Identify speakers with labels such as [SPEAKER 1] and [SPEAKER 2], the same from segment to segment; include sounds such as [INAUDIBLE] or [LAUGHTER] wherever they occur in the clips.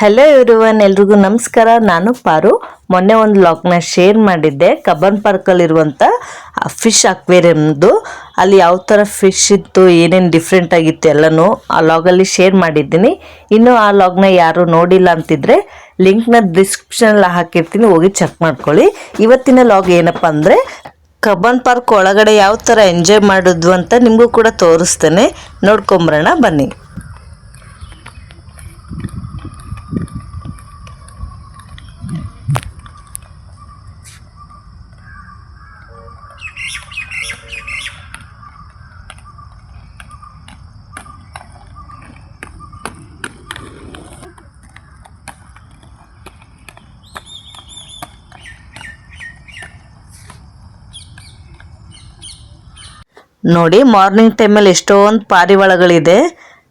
[SPEAKER 1] Hello everyone ಎಲ್ರಿಗೂ ನಮಸ್ಕಾರ. ನಾನು ಪಾರು. ಮೊನ್ನೆ ಒಂದು ಲಾಗ್ನ ಶೇರ್ ಮಾಡಿದ್ದೆ. ಕಬ್ಬನ್ ಪಾರ್ಕಲ್ಲಿರುವಂಥ ಫಿಶ್ ಅಕ್ವೇರಿಯಮ್ದು ಅಲ್ಲಿ ಯಾವ ಥರ ಫಿಶ್ ಇತ್ತು, ಏನೇನು ಡಿಫ್ರೆಂಟ್ ಆಗಿತ್ತು ಎಲ್ಲನೂ ಆ ಲಾಗಲ್ಲಿ ಶೇರ್ ಮಾಡಿದ್ದೀನಿ. ಇನ್ನು ಆ ಲಾಗ್ನ ಯಾರು ನೋಡಿಲ್ಲ ಅಂತಿದ್ರೆ ಲಿಂಕ್ನ ಡಿಸ್ಕ್ರಿಪ್ಷನಲ್ಲಿ ಹಾಕಿರ್ತೀನಿ. ಹೋಗಿ ಚೆಕ್ ಮಾಡ್ಕೊಳ್ಳಿ. ಇವತ್ತಿನ ಲಾಗ್ ಏನಪ್ಪ ಅಂದರೆ ಕಬ್ಬನ್ ಪಾರ್ಕ್ ಒಳಗಡೆ ಯಾವ ಥರ ಎಂಜಾಯ್ ಮಾಡಿದ್ವು ಅಂತ ನಿಮಗೂ ಕೂಡ ತೋರಿಸ್ತೇನೆ. ನೋಡ್ಕೊಂಬರೋಣ, ಬನ್ನಿ. ನೋಡಿ ಮಾರ್ನಿಂಗ್ ಟೈಮಲ್ಲಿ ಎಷ್ಟೊಂದು ಪಾರಿವಾಳಗಳಿದೆ.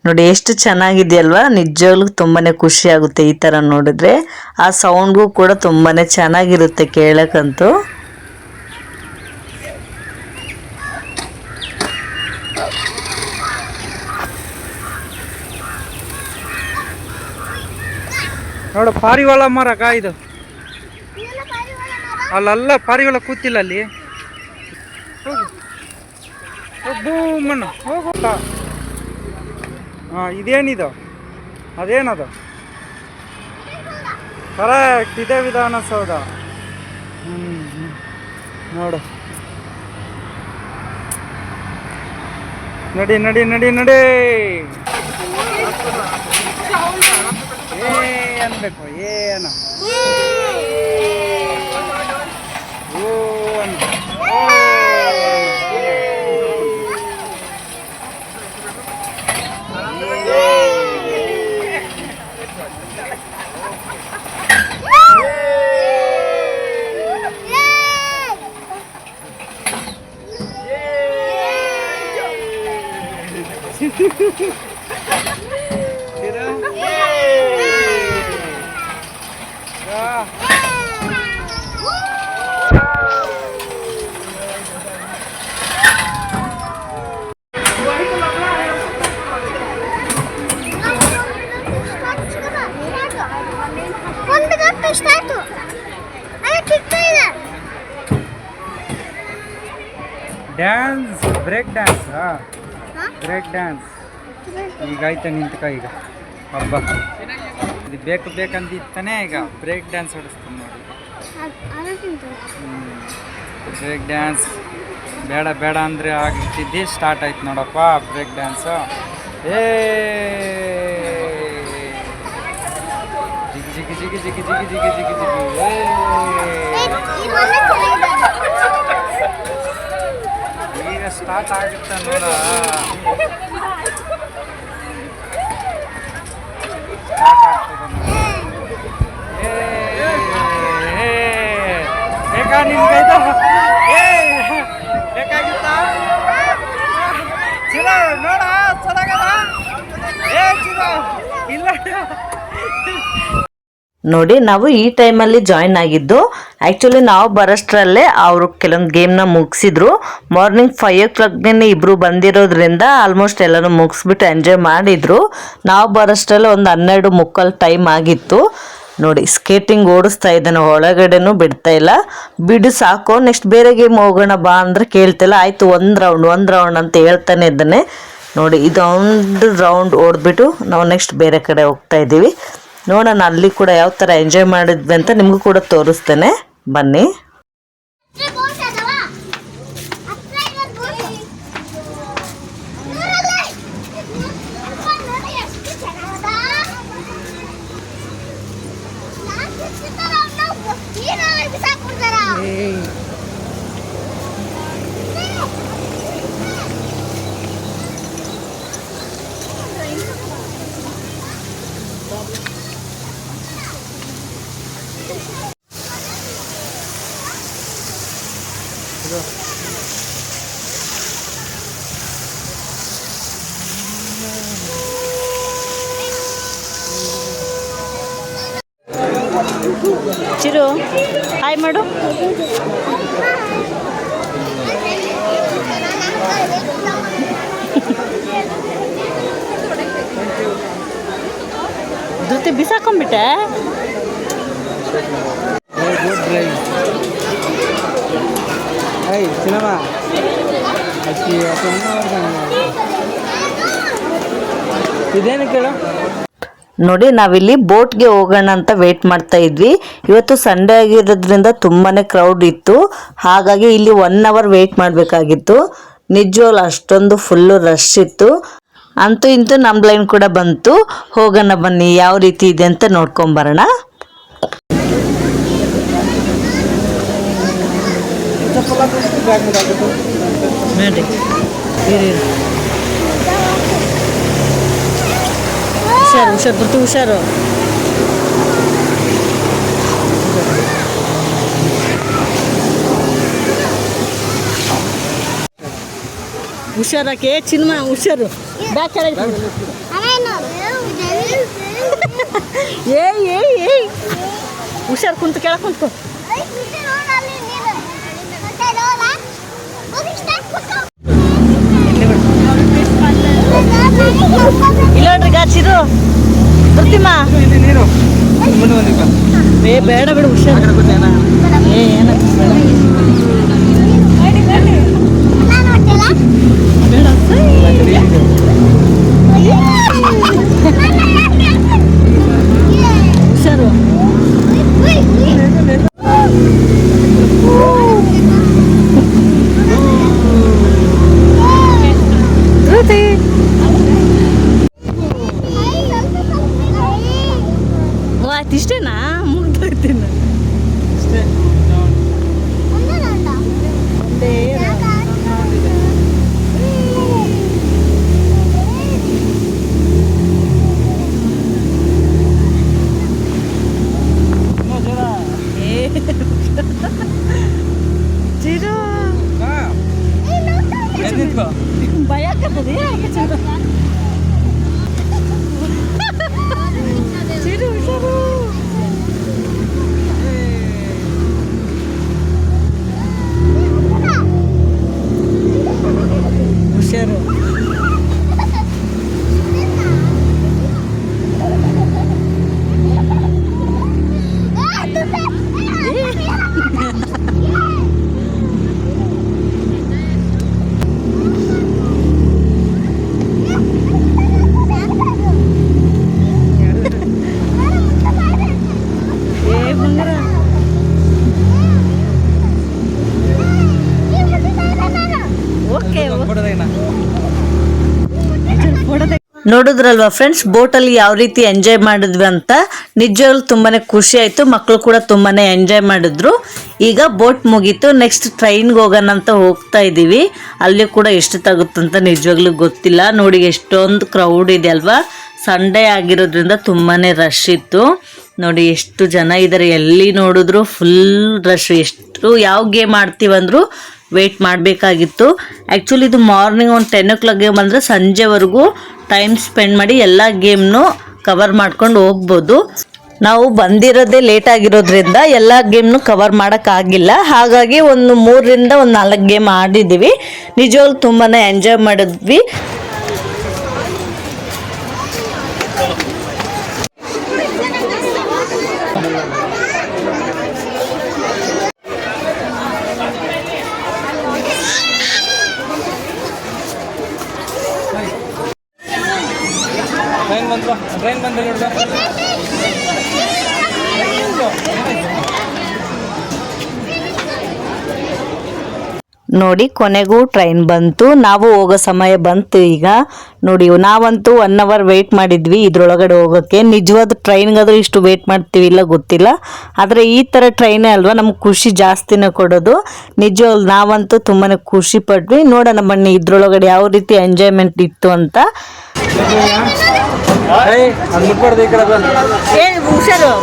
[SPEAKER 1] ನೋಡಿ ಎಷ್ಟು ಚೆನ್ನಾಗಿದೆಯಲ್ವಾ? ನಿಜವಾಗ್ಲೂ ತುಂಬಾ ಖುಷಿ ಆಗುತ್ತೆ ಈ ಥರ ನೋಡಿದ್ರೆ. ಆ ಸೌಂಡ್ಗೂ ಕೂಡ ತುಂಬಾ ಚೆನ್ನಾಗಿರುತ್ತೆ ಕೇಳೋಕ್ಕಂತೂ.
[SPEAKER 2] ನೋಡು ಪಾರಿವಾಳ ಮರ ಇದು. ಅಲ್ಲಲ್ಲ ಪಾರಿವಾಳ ಕೂತಿಲ್ಲ ಅಲ್ಲಿ. ಹೋಗು. ಹೋಗು ಬೂಮಣ್ಣ ಹೋಗು. ಹಾಂ, ಇದೇನಿದು? ಅದೇನದು? ಕರೆಕ್ಟ್ ಇದೇ ವಿಧಾನಸೌಧ. ಹ್ಞೂ ನೋಡು. ನಡಿ ನಡಿ ನಡಿ ನಡಿ. ಏ, ಅನ್ಬೇಕು, ಏನ?
[SPEAKER 3] Dance,
[SPEAKER 2] break dance, huh?
[SPEAKER 3] huh?
[SPEAKER 2] Break dance. ಈಗ ಆಯ್ತಾ ನಿಂತ್ಕ ಈಗ. ಹಬ್ಬ. ಇದು ಬೇಕು ಬೇಕಂದಿತ್ತಾನೆ ಈಗ. ಬ್ರೇಕ್ ಡ್ಯಾನ್ಸ್ ಹೊಡಿಸ್ತೀನಿ ನೋಡಿ.
[SPEAKER 3] ಅದ್- ಅದು ತಿಂತು
[SPEAKER 2] ಬ್ರೇಕ್ ಡ್ಯಾನ್ಸ್ ಬೇಡ ಬೇಡ ಅಂದರೆ ಆಗ್ತಿದ್ದೆ ಸ್ಟಾರ್ಟ್ ಆಯ್ತು ನೋಡಪ್ಪ. ಬ್ರೇಕ್ ಡ್ಯಾನ್ಸು ಏ! ಜಿಗಿ ಜಿಗಿ ಜಿಗಿ ಜಿಗಿ ಜಿಗಿ ಜಿಗಿ ಜಿಗಿ ಜಿಗಿ ಏ!
[SPEAKER 3] ಈ ಮೊನ್ನೆ ಚೆನ್ನಾಗಿದೆ.
[SPEAKER 2] ಈಗ ಸ್ಟಾರ್ಟ್ ಆಗುತ್ತೆ ನೋಡ ಸ್ಟಾರ್ಟ್ ಆಗ್ತದೆ ನೋಡು. ಏ, ಏ, ಬೇಕಾ ಬೇಕಾಗಿತ್ತ? ಚಿರ ನೋಡ ಏ ಚಿರ ಇಲ್ಲ
[SPEAKER 1] ನೋಡಿ, ನಾವು ಈ ಟೈಮಲ್ಲಿ ಜಾಯಿನ್ ಆಗಿದ್ದು ಆ್ಯಕ್ಚುಲಿ ನಾವು ಬರೋಷ್ಟರಲ್ಲೇ ಅವರು ಕೆಲವೊಂದು ಗೇಮ್ನ ಮುಗಿಸಿದ್ರು. ಮಾರ್ನಿಂಗ್ ಫೈವ್ ಓ ಕ್ಲಾಕ್ನೇ ಇಬ್ಬರು ಬಂದಿರೋದ್ರಿಂದ ಆಲ್ಮೋಸ್ಟ್ ಎಲ್ಲರೂ ಮುಗಿಸ್ಬಿಟ್ಟು ಎಂಜಾಯ್ ಮಾಡಿದ್ರು. ನಾವು ಬರೋಷ್ಟರಲ್ಲೇ ಒಂದು ಹನ್ನೆರಡು ಮುಕ್ಕಾಲು ಟೈಮ್ ಆಗಿತ್ತು. ನೋಡಿ ಸ್ಕೇಟಿಂಗ್ ಓಡಿಸ್ತಾ ಇದ್ದಾನೆ, ಒಳಗಡೆನೂ ಬಿಡ್ತಾ ಇಲ್ಲ. ಬಿಡು ಸಾಕು ನೆಕ್ಸ್ಟ್ ಬೇರೆ ಗೇಮ್ ಹೋಗೋಣ ಬಾ ಅಂದ್ರೆ ಕೇಳ್ತಿಲ್ಲ. ಆಯಿತು, ಒಂದು ರೌಂಡ್ ಒಂದು ರೌಂಡ್ ಅಂತ ಹೇಳ್ತಾನೆ ಇದ್ದಾನೆ. ನೋಡಿ, ಇದೊಂದು ರೌಂಡ್ ಓಡ್ಬಿಟ್ಟು ನಾವು ನೆಕ್ಸ್ಟ್ ಬೇರೆ ಕಡೆ ಹೋಗ್ತಾ ಇದ್ದೀವಿ. ನೋಡೋಣ, ಅಲ್ಲಿ ಕೂಡ ಯಾವ ಥರ ಎಂಜಾಯ್ ಮಾಡಿದ್ವಿ ಅಂತ ನಿಮಗೂ ಕೂಡ ತೋರಿಸ್ತೇನೆ. ಬನ್ನಿ
[SPEAKER 3] ಏ, ಬೋಟ್ ಅದವ? ಹತ್ರ ಇರೋದ್ ಬೋಟ್. ನೋಡಲ್ಲಿ. ಅಪ್ಪ, ನೋಡಿ ಎಷ್ಟು ಚೆನ್ನಾಗದ. ನಾನ್ ಬಿಡ್ತಿದ್ದಾರ ಅವ್ನ ನೀರಲ್ಲಿ ಬಿಸಾಕ್ಬಿಡ್ತಾರ.
[SPEAKER 1] ಚಿರು ಹಾಯ್ ಮಾಡು. ಧೃತಿ ಬಿಸಾಕೊಂಡ್ಬಿಟ್ಟೆ?
[SPEAKER 2] ಡ್ರೈವ್ ಸಿನಿಮಾ ಅಕ್ಕಿ ಇದೇನು ಕೇಳ?
[SPEAKER 1] ನೋಡಿ, ನಾವಿಲ್ಲಿ ಬೋಟ್ಗೆ ಹೋಗೋಣ ಅಂತ ವೇಟ್ ಮಾಡ್ತಾ ಇದ್ವಿ. ಇವತ್ತು ಸಂಡೇ ಆಗಿರೋದ್ರಿಂದ ತುಂಬಾನೇ ಕ್ರೌಡ್ ಇತ್ತು. ಹಾಗಾಗಿ ಇಲ್ಲಿ ಒನ್ ಅವರ್ ವೇಟ್ ಮಾಡಬೇಕಾಗಿತ್ತು. ನಿಜವಾಗ್ಲು ಅಷ್ಟೊಂದು ಫುಲ್ಲು ರಶ್ ಇತ್ತು. ಅಂತೂ ಇಂತೂ ನಮ್ಮ ಲೈನ್ ಕೂಡ ಬಂತು. ಹೋಗೋಣ ಬನ್ನಿ, ಯಾವ ರೀತಿ ಇದೆ ಅಂತ ನೋಡ್ಕೊಂಬರೋಣ ನೋಡಿ ಹುಷಾರು ಹುಷಾರು ಬರ್ತು ಹುಷಾರು ಹುಷಾರಕ್ಕೆ ಚಿನ್ಮ ಹುಷಾರು ಬ್ಯಾಕ್ ಕೆಳಗೆ
[SPEAKER 3] ಅಣ್ಣ ನೋಡು
[SPEAKER 1] ಏಯ್ ಏಯ್ ಏಯ್ ಹುಷಾರು ಕುಂತು ಕೆಳಗೆ ಕುಂತ್ಕೊ ಇಲ್ಲ ನೋಡ್ರಿ ಗಾಚಿದು ಬರ್ತೀಮಾ?
[SPEAKER 2] ಇಲ್ಲಿ ನೀರು ಮುಂದೆ ಬಂದಿಪ್ಪ
[SPEAKER 1] ಏ, ಬೇಡ ಬೇಡ, ಹುಷಾರು. ಏ, ಏನ ಬೇಡ. Bayağı kapalıyım. Geçelim. ನೋಡಿದ್ರಲ್ವಾ ಫ್ರೆಂಡ್ಸ್ ಬೋಟಲ್ಲಿ ಯಾವ ರೀತಿ ಎಂಜಾಯ್ ಮಾಡಿದ್ವಿ ಅಂತ ನಿಜವಾಗ್ಲೂ ತುಂಬಾನೇ ಖುಷಿ ಆಯ್ತು. ಮಕ್ಕಳು ಕೂಡ ತುಂಬಾನೇ ಎಂಜಾಯ್ ಮಾಡಿದ್ರು. ಈಗ ಬೋಟ್ ಮುಗೀತು. ನೆಕ್ಸ್ಟ್ ಟ್ರೈನ್ಗೆ ಹೋಗೋಣ ಅಂತ ಹೋಗ್ತಾ ಇದ್ದೀವಿ ಅಲ್ಲಿ ಕೂಡ ಎಷ್ಟು ತಗುತ್ತಂತ ನಿಜವಾಗ್ಲೂ ಗೊತ್ತಿಲ್ಲ. ನೋಡಿ ಎಷ್ಟೊಂದು ಕ್ರೌಡ್ ಇದೆ ಅಲ್ವಾ? ಸಂಡೇ ಆಗಿರೋದ್ರಿಂದ ತುಂಬಾನೇ ರಶ್ ಇತ್ತು. ನೋಡಿ ಎಷ್ಟು ಜನ ಇದ್ದಾರೆ ಎಲ್ಲಿ ನೋಡಿದ್ರು ಫುಲ್ ರಶ್ ಎಷ್ಟು ಯಾವ ಗೇಮ್ ಆಡ್ತೀವಂದ್ರು ವೇಟ್ ಮಾಡಬೇಕಾಗಿತ್ತು. ಆ್ಯಕ್ಚುಲಿ ಇದು ಮಾರ್ನಿಂಗ್ ಒಂದು ಟೆನ್ ಓ ಕ್ಲಾಕ್ಗೆ ಬಂದರೆ ಸಂಜೆವರೆಗೂ ಟೈಮ್ ಸ್ಪೆಂಡ್ ಮಾಡಿ ಎಲ್ಲ ಗೇಮ್ನು ಕವರ್ ಮಾಡ್ಕೊಂಡು ಹೋಗ್ಬೋದು. ನಾವು ಬಂದಿರೋದೇ ಲೇಟ್ ಆಗಿರೋದ್ರಿಂದ ಎಲ್ಲ ಗೇಮ್ನು ಕವರ್ ಮಾಡೋಕ್ಕಾಗಿಲ್ಲ ಹಾಗಾಗಿ ಒಂದು ಮೂರರಿಂದ ಒಂದು ನಾಲ್ಕು ಗೇಮ್ ಆಡಿದ್ದೀವಿ ನಿಜವಾಗ್ಲೂ ತುಂಬಾ ಎಂಜಾಯ್ ಮಾಡಿದ್ವಿ.
[SPEAKER 2] ಟ್ರೈನ್ ಬಂದ್ರು ಟ್ರೈನ್
[SPEAKER 1] ನೋಡಿ ಕೊನೆಗೂ ಟ್ರೈನ್ ಬಂತು. ನಾವು ಹೋಗೋ ಸಮಯ ಬಂತು ಈಗ. ನೋಡಿ ನಾವಂತೂ ಒನ್ ಅವರ್ ವೆಯ್ಟ್ ಮಾಡಿದ್ವಿ ಇದ್ರೊಳಗಡೆ ಹೋಗೋಕ್ಕೆ. ನಿಜವಾದ ಟ್ರೈನ್ಗಾದ್ರೂ ಇಷ್ಟು ವೆಯ್ಟ್ ಮಾಡ್ತೀವಿ ಇಲ್ಲ ಗೊತ್ತಿಲ್ಲ. ಆದರೆ ಈ ಥರ ಟ್ರೈನೇ ಅಲ್ವಾ ನಮ್ಗೆ ಖುಷಿ ಜಾಸ್ತಿನೇ ಕೊಡೋದು. ನಿಜವಾಗ್ಲು ನಾವಂತೂ ತುಂಬಾ ಖುಷಿ ಪಟ್ವಿ. ನೋಡೋಣ ಬನ್ನಿ ಇದ್ರೊಳಗಡೆ ಯಾವ ರೀತಿ ಎಂಜಾಯ್ಮೆಂಟ್ ಇತ್ತು ಅಂತ. ಹುಷಾರು.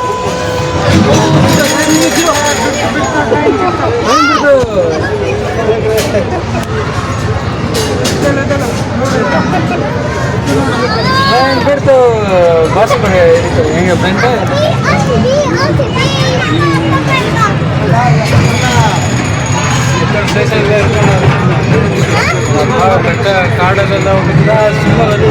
[SPEAKER 2] ಟ್ರೈನ್ ಬಿಡ್ತು ಬಸ್ ಹೆಂಗೆ ಫ್ರೆಂಡ್ ಬೆಟ್ಟ ಕಾಡಲ್ಲೆಲ್ಲ ಹೋಗಿದ್ದ ಸುಮ್ಮನೆ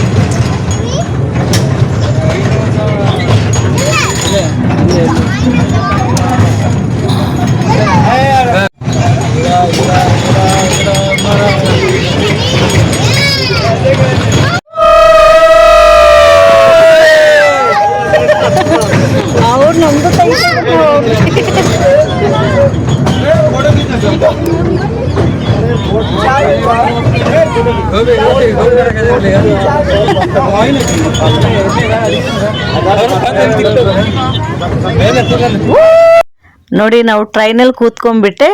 [SPEAKER 1] ನೋಡಿ ನಾವು ಟ್ರೈನಲ್ಲಿ ಕೂತ್ಕೊಂಡ್ಬಿಟ್ಟೆ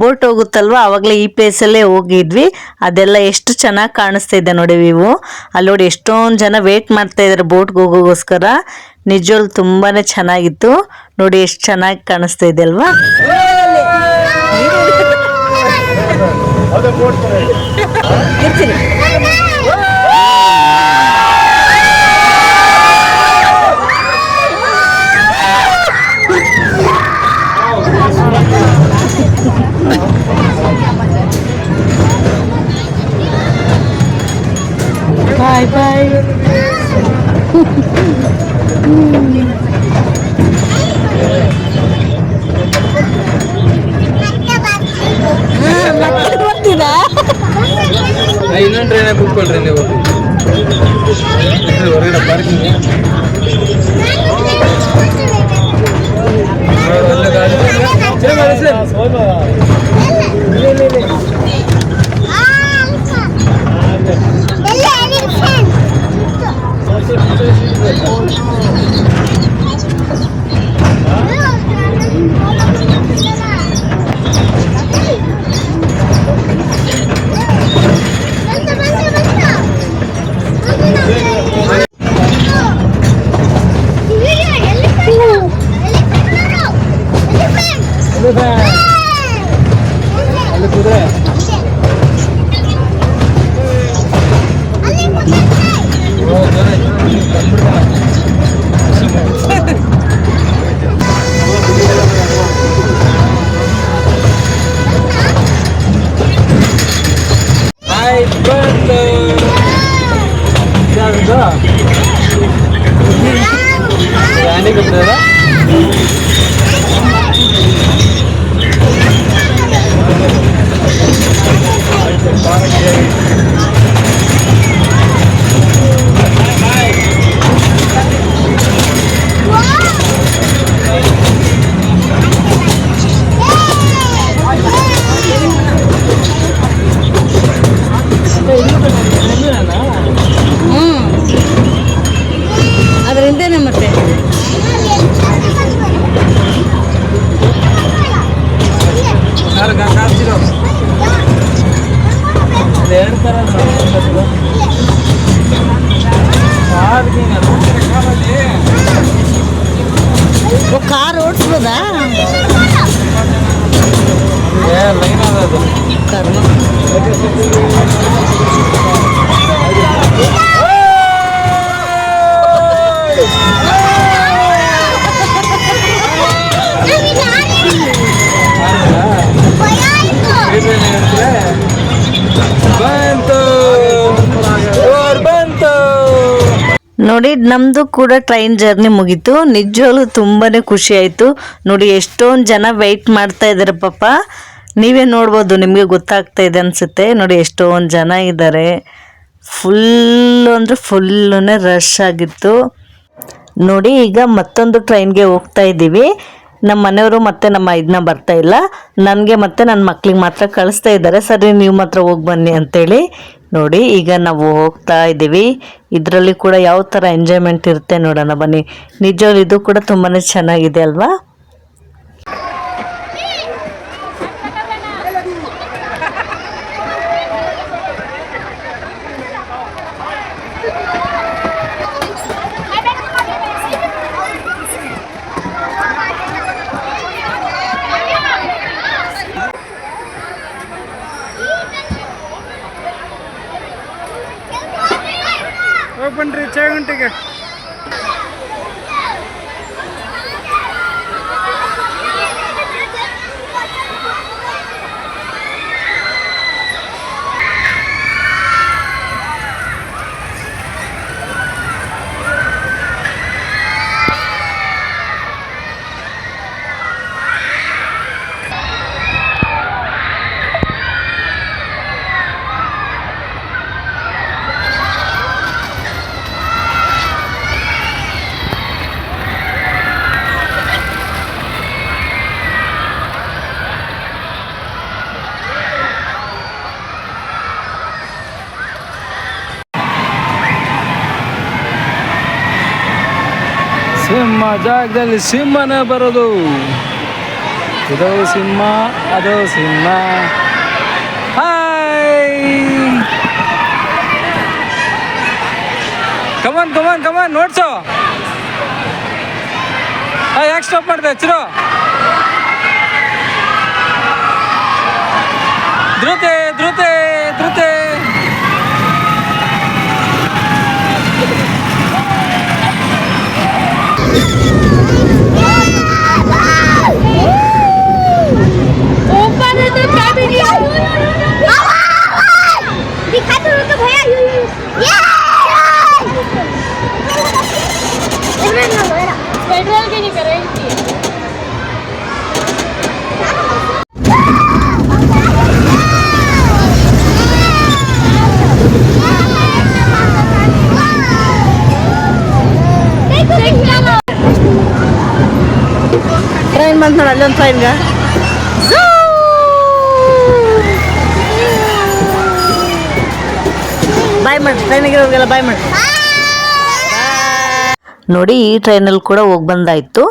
[SPEAKER 1] ಬೋಟ್ ಹೋಗುತ್ತಲ್ವ? ಆವಾಗಲೇ ಈ ಪ್ಲೇಸಲ್ಲೇ ಹೋಗಿದ್ವಿ. ಅದೆಲ್ಲ ಎಷ್ಟು ಚೆನ್ನಾಗಿ ಕಾಣಿಸ್ತಾ ಇದೆ ನೋಡಿ ನೀವು ಅಲ್ಲಿ ನೋಡಿ ಎಷ್ಟೊಂದು ಜನ ವೇಟ್ ಮಾಡ್ತಾ ಇದ್ದಾರೆ ಬೋಟ್ಗೆ ಹೋಗೋಗೋಸ್ಕರ. ನಿಜವಲ್ಲಿ ತುಂಬಾ ಚೆನ್ನಾಗಿತ್ತು. ನೋಡಿ ಎಷ್ಟು ಚೆನ್ನಾಗಿ ಕಾಣಿಸ್ತಾ ಇದೆ ಅಲ್ವಾ? [LAUGHS] ಬಾಯ್ பாய்
[SPEAKER 2] பாய் இன்னொன்று ட்ரெயினை புக் பண்ணுறேன் ஒரே பார்க்கிங்
[SPEAKER 1] ನೋಡಿ ನಮ್ದು ಕೂಡ ಟ್ರೈನ್ ಜರ್ನಿ ಮುಗೀತು. ನಿಜವಾಗ್ಲೂ ತುಂಬಾನೇ ಖುಷಿ ಆಯಿತು. ನೋಡಿ, ಎಷ್ಟೊಂದು ಜನ ವೆಯ್ಟ್ ಮಾಡ್ತಾ ಇದ್ದಾರೆ ಪಾಪ. ನೀವೇ ನೋಡ್ಬೋದು, ನಿಮಗೆ ಗೊತ್ತಾಗ್ತಾ ಇದೆ ಅನ್ಸುತ್ತೆ. ನೋಡಿ, ಎಷ್ಟೊಂದು ಜನ ಇದ್ದಾರೆ ಫುಲ್ ಅಂದ್ರೆ ಫುಲ್ಲುನೇ ರಶ್ ಆಗಿತ್ತು. ನೋಡಿ, ಈಗ ಮತ್ತೊಂದು ಟ್ರೈನ್ಗೆ ಹೋಗ್ತಾ ಇದ್ದೀವಿ. ನಮ್ಮ ಮನೆಯವರು ಮತ್ತೆ ನಮ್ಮ ಇದನ್ನ ಬರ್ತಾ ಇಲ್ಲ. ನನಗೆ ಮತ್ತೆ ನನ್ನ ಮಕ್ಳಿಗೆ ಮಾತ್ರ ಕಳಿಸ್ತಾ ಇದ್ದಾರೆ. ಸರಿ, ನೀವು ಮಾತ್ರ ಹೋಗಿ ಬನ್ನಿ ಅಂತೇಳಿ. ನೋಡಿ, ಈಗ ನಾವು ಹೋಗ್ತಾ ಇದ್ದೀವಿ. ಇದರಲ್ಲಿ ಕೂಡ ಯಾವ ಥರ ಎಂಜಾಯ್ಮೆಂಟ್ ಇರುತ್ತೆ ನೋಡೋಣ ಬನ್ನಿ. ನಿಜವಾಗ್ಲೂ ಇದು ಕೂಡ ತುಂಬಾ ಚೆನ್ನಾಗಿದೆ ಅಲ್ವಾ?
[SPEAKER 2] चार घंटे ಜಾಗದಲ್ಲಿ ಸಿಂಹನೇ ಬರೋದು. ಇದು ಸಿಂಹ, ಅದು ಸಿಂಹ. Hi come on come on come on notes. ಯಾಕೆ ಸ್ಟಾಪ್ ಮಾಡಿದೆ? ಚಿರು. ಧೃತೆ ಧೃತೆ.
[SPEAKER 1] ಟ್ರೈನ್ ಬಂತು ನೋಡಿ ಅಲ್ಲೊಂದು ಟ್ರೈನ್ಗ ಬಾಯ್ ಮಾಡಿ ಟ್ರೈನಿಗೆ ಬಾಯ್ ಮಾಡಿ ನೋಡಿ ಈ ಟ್ರೈನಲ್ಲಿ ಕೂಡ ಹೋಗಿ ಬಂದಾಯಿತು.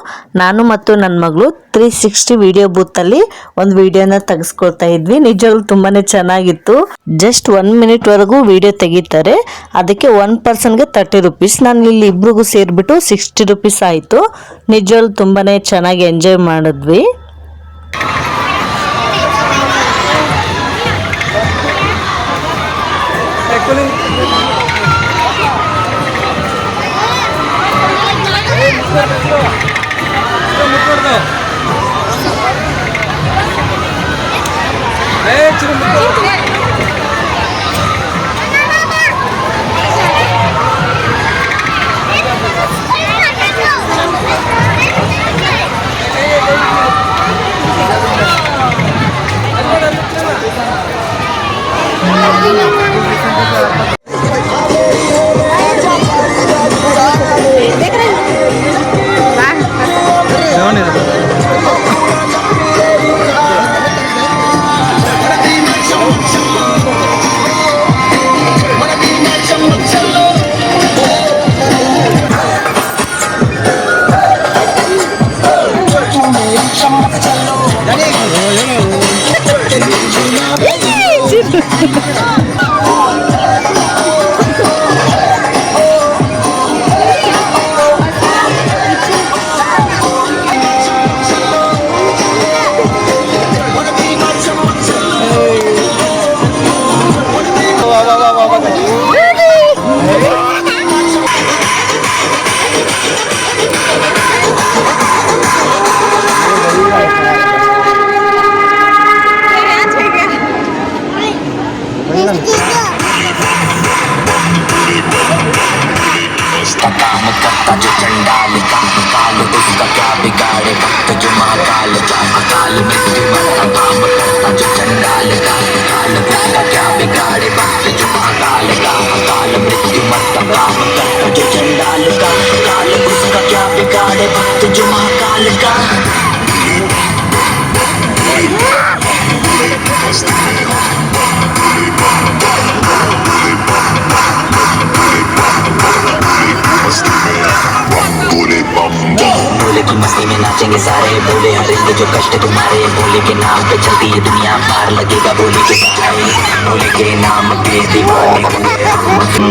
[SPEAKER 1] ನಾನು ಮತ್ತು ನನ್ನ ಮಗಳು ತ್ರೀ ಸಿಕ್ಸ್ಟಿ ವಿಡಿಯೋ ಬೂತಲ್ಲಿ ಒಂದು ವಿಡಿಯೋನ ತೆಗೆಸ್ಕೊಳ್ತಾ ಇದ್ವಿ. ನಿಜವಾಗ್ಲೂ ತುಂಬಾ ಚೆನ್ನಾಗಿತ್ತು. ಜಸ್ಟ್ ಒನ್ ಮಿನಿಟ್ವರೆಗೂ ವಿಡಿಯೋ ತೆಗಿತಾರೆ. ಅದಕ್ಕೆ ಒನ್ ಪರ್ಸನ್ಗೆ ತರ್ಟಿ ರುಪೀಸ್ ನಾನು ಇಲ್ಲಿ ಇಬ್ರಿಗೂ ಸೇರಿಬಿಟ್ಟು ಸಿಕ್ಸ್ಟಿ ರುಪೀಸ್ ಆಯಿತು. ನಿಜವಾಗ್ಲೂ ತುಂಬಾ ಚೆನ್ನಾಗಿ ಎಂಜಾಯ್ ಮಾಡಿದ್ವಿ.
[SPEAKER 4] जो कष्ट तुम्हारे भोले के नाम पे चलती है दुनिया पार लगेगा भोले के भोले के नाम पे दीवाने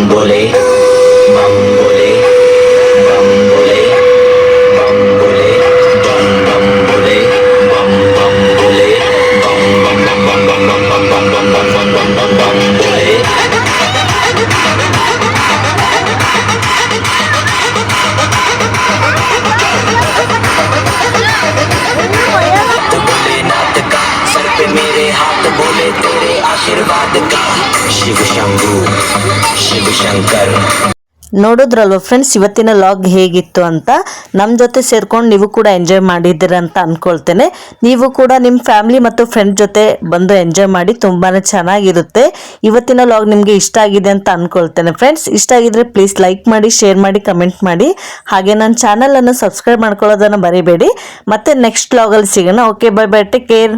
[SPEAKER 4] ಶಂಕರ್
[SPEAKER 1] ನೋಡಿದ್ರಲ್ವ ಫ್ರೆಂಡ್ಸ್ ಇವತ್ತಿನ ಲಾಗ್ ಹೇಗಿತ್ತು ಅಂತ? ನಮ್ಮ ಜೊತೆ ಸೇರ್ಕೊಂಡು ನೀವು ಕೂಡ ಎಂಜಾಯ್ ಮಾಡಿದ್ದೀರ ಅಂತ ಅಂದ್ಕೊಳ್ತೇನೆ ನೀವು ಕೂಡ ನಿಮ್ಮ ಫ್ಯಾಮಿಲಿ ಮತ್ತು ಫ್ರೆಂಡ್ ಜೊತೆ ಬಂದು ಎಂಜಾಯ್ ಮಾಡಿ ತುಂಬಾ ಚೆನ್ನಾಗಿರುತ್ತೆ. ಇವತ್ತಿನ ಲಾಗ್ ನಿಮಗೆ ಇಷ್ಟ ಆಗಿದೆ ಅಂತ ಅಂದ್ಕೊಳ್ತೇನೆ ಫ್ರೆಂಡ್ಸ್ ಇಷ್ಟ ಆಗಿದ್ರೆ ಪ್ಲೀಸ್ ಲೈಕ್ ಮಾಡಿ ಶೇರ್ ಮಾಡಿ ಕಮೆಂಟ್ ಮಾಡಿ. ಹಾಗೆ ನನ್ನ ಚಾನಲನ್ನು ಸಬ್ಸ್ಕ್ರೈಬ್ ಮಾಡ್ಕೊಳ್ಳೋದನ್ನು ಬರೀಬೇಡಿ ಮತ್ತೆ ನೆಕ್ಸ್ಟ್ ಲಾಗಲ್ಲಿ ಸಿಗೋಣ. Okay bye bye take care